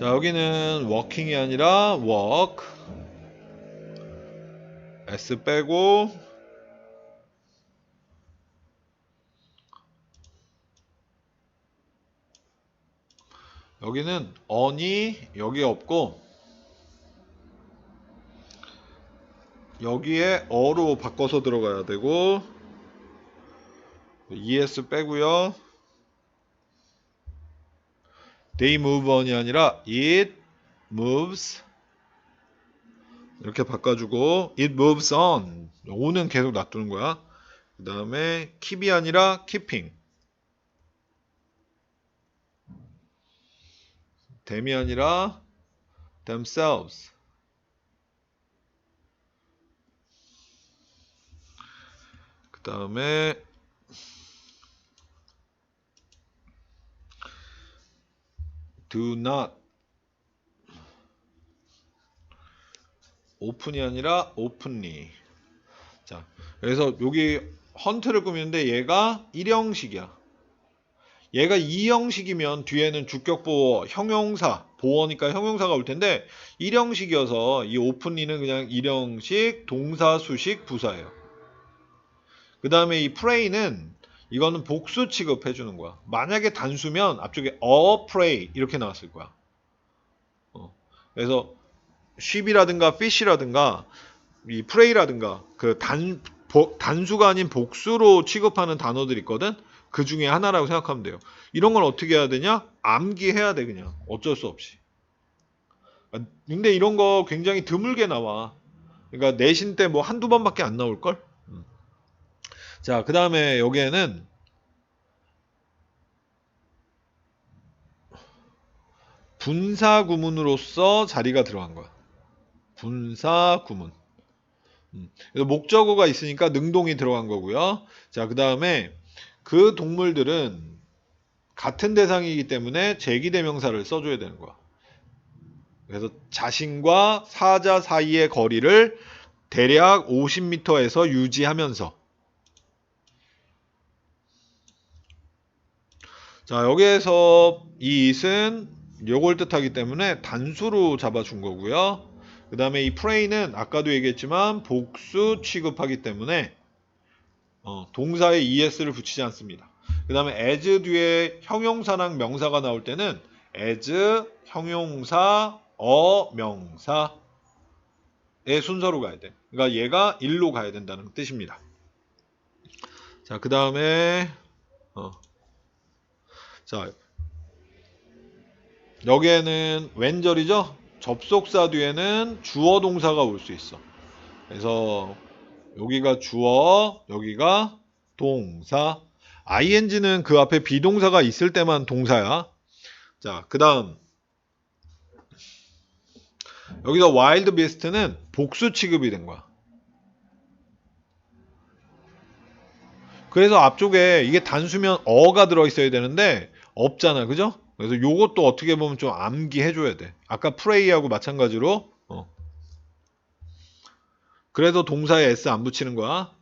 자, 여기는 working이 아니라 work. S 빼고 여기는 on이 여기 없고 여기에 어로 바꿔서 들어가야 되고 es 빼고요. They move on이 아니라 it moves 이렇게 바꿔주고 it moves on on은 계속 놔두는 거야. 그 다음에 keep이 아니라 keeping them이 아니라 themselves 그 다음에 do not. open이 아니라 openly 자 그래서 여기 헌트를 꾸미는데 얘가 1형식이야. 얘가 2형식이면 뒤에는 주격보어 형용사 보어니까 형용사가 올 텐데 1형식이어서 이 openly는 그냥 1형식 동사 수식 부사예요. 그 다음에 이 pray는 이거는 복수 취급해 주는 거야. 만약에 단수면 앞쪽에 a pray 이렇게 나왔을 거야. 어. 그래서 sheep이라든가 fish라든가 이 pray라든가 그단 단수가 아닌 복수로 취급하는 단어들이 있거든. 그 중에 하나라고 생각하면 돼요. 이런 걸 어떻게 해야 되냐? 암기해야 돼 그냥 어쩔 수 없이. 아, 근데 이런 거 굉장히 드물게 나와. 그러니까 내신 때 뭐 한두 번밖에 안 나올 걸. 자, 그 다음에 여기에는 분사 구문으로서 자리가 들어간 거야. 분사 구문. 음, 그래서 목적어가 있으니까 능동이 들어간 거고요. 자, 그 다음에 그 동물들은 같은 대상이기 때문에 제기대명사를 써줘야 되는 거야. 그래서 자신과 사자 사이의 거리를 대략 50m에서 유지하면서 자, 여기에서 이 it은 요걸 뜻하기 때문에 단수로 잡아준 거고요. 그 다음에 이 pray는 아까도 얘기했지만 복수 취급하기 때문에 어, 동사에 es를 붙이지 않습니다. 그 다음에 as 뒤에 형용사랑 명사가 나올 때는 as, 형용사, 어, 명사의 순서로 가야 돼. 그러니까 얘가 일로 가야 된다는 뜻입니다. 자, 그 다음에 어, 자, 여기에는 왼절이죠? 접속사 뒤에는 주어 동사가 올 수 있어. 그래서 여기가 주어, 여기가 동사. ing는 그 앞에 비동사가 있을 때만 동사야. 자, 그 다음. 여기서 wild beast는 복수 취급이 된 거야. 그래서 앞쪽에 이게 단수면 어가 들어있어야 되는데 없잖아. 그죠? 그래서 요것도 어떻게 보면 좀 암기해 줘야 돼. 아까 프레이하고 마찬가지로 어. 그래서 동사에 s 안 붙이는 거야.